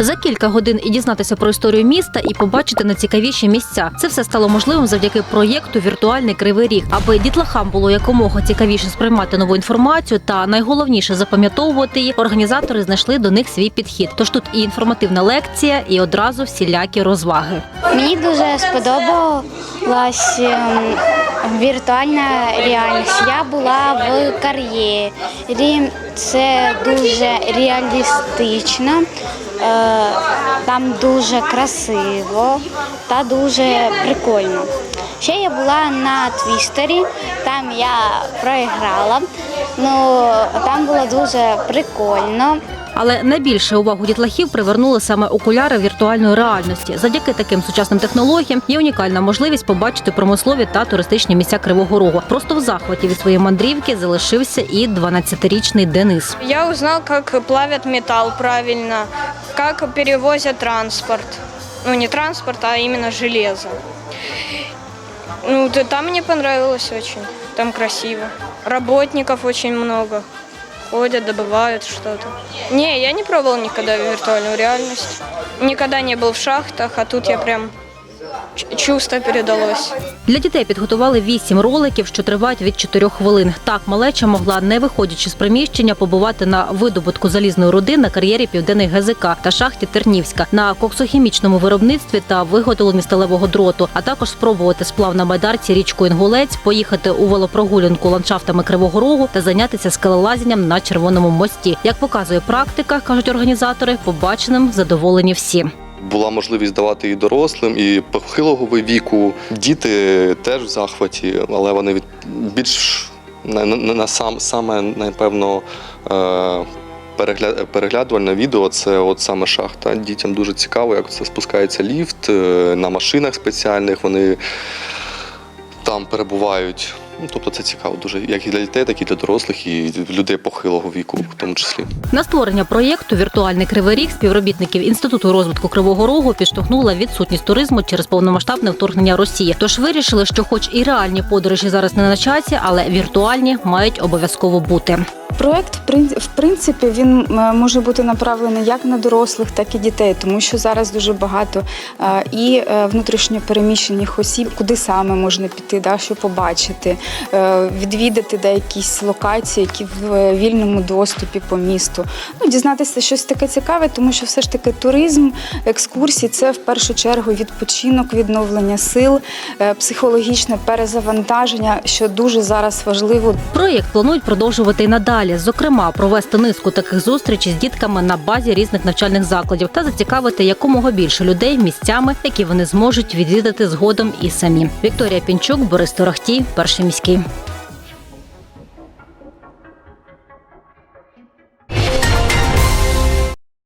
За кілька годин і дізнатися про історію міста і побачити найцікавіші місця. Це все стало можливим завдяки проєкту Віртуальний кривий ріг, аби дітлахам було якомога цікавіше сприймати нову інформацію та найголовніше запам'ятовувати її. Організатори знайшли до них свій підхід. Тож тут і інформативна лекція, і одразу всілякі розваги. Мені дуже сподобалась ем, віртуальна реальність. Я була в кар'єрі. Це дуже реалістично, там дуже красиво та дуже прикольно. Ще я була на твістері, там я проіграла. Ну там було дуже прикольно. Але найбільше увагу дітлахів привернули саме окуляри віртуальної реальності. Завдяки таким сучасним технологіям є унікальна можливість побачити промислові та туристичні місця Кривого Рогу. Просто в захваті від своєї мандрівки залишився і 12-річний Денис. Я узнал, как плавят металл правильно, как перевозят транспорт. Ну, не транспорт, а именно железо. Ну, там мне понравилось очень. Там красиво. Работников очень много. Ходят, добывают что-то. Не, я не пробовал никогда виртуальную реальность. Никогда не был в шахтах, а тут я прям чувство передалось. Для дітей підготували вісім роликів, що тривають від 4 хвилин. Так малеча могла, не виходячи з приміщення, побувати на видобутку залізної руди на кар'єрі Південний ГЗК та шахті Тернівська, на коксохімічному виробництві та виготовленні сталевого дроту, а також спробувати сплав на майдарці річку Інгулець, поїхати у велопрогулянку ландшафтами Кривого Рогу та зайнятися скелелазінням на червоному мості. Як показує практика, кажуть організатори, побаченим задоволені всі. Була можливість давати і дорослим, і похилого віку. Діти теж в захваті, але вони від більш на, на, на сам саме напевно. Е, перегля- Переглядувальне відео це от саме шахта. Дітям дуже цікаво, як це спускається ліфт е, на машинах спеціальних. Вони там перебувають. Ну, тобто це цікаво дуже як і для дітей, так і для дорослих, і людей похилого віку, в тому числі. На створення проєкту Віртуальний кривий ріг співробітників інституту розвитку Кривого Рогу підштовхнула відсутність туризму через повномасштабне вторгнення Росії. Тож вирішили, що, хоч і реальні подорожі зараз не на часі, але віртуальні мають обов'язково бути. Проект в прин- принципі він е, може бути направлений як на дорослих, так і дітей, тому що зараз дуже багато е, і е, внутрішньо переміщених осіб, куди саме можна піти, да, що побачити, відвідати деякісь локації, які в вільному доступі по місту. Ну, дізнатися щось таке цікаве, тому що все ж таки туризм, екскурсії це в першу чергу відпочинок, відновлення сил, психологічне перезавантаження, що дуже зараз важливо Проєкт планують продовжувати і надалі. Зокрема, провести низку таких зустрічей з дітками на базі різних навчальних закладів та зацікавити якомога більше людей місцями, які вони зможуть відвідати згодом і самі. Вікторія Пінчук, Борис Торохтій, перший міський.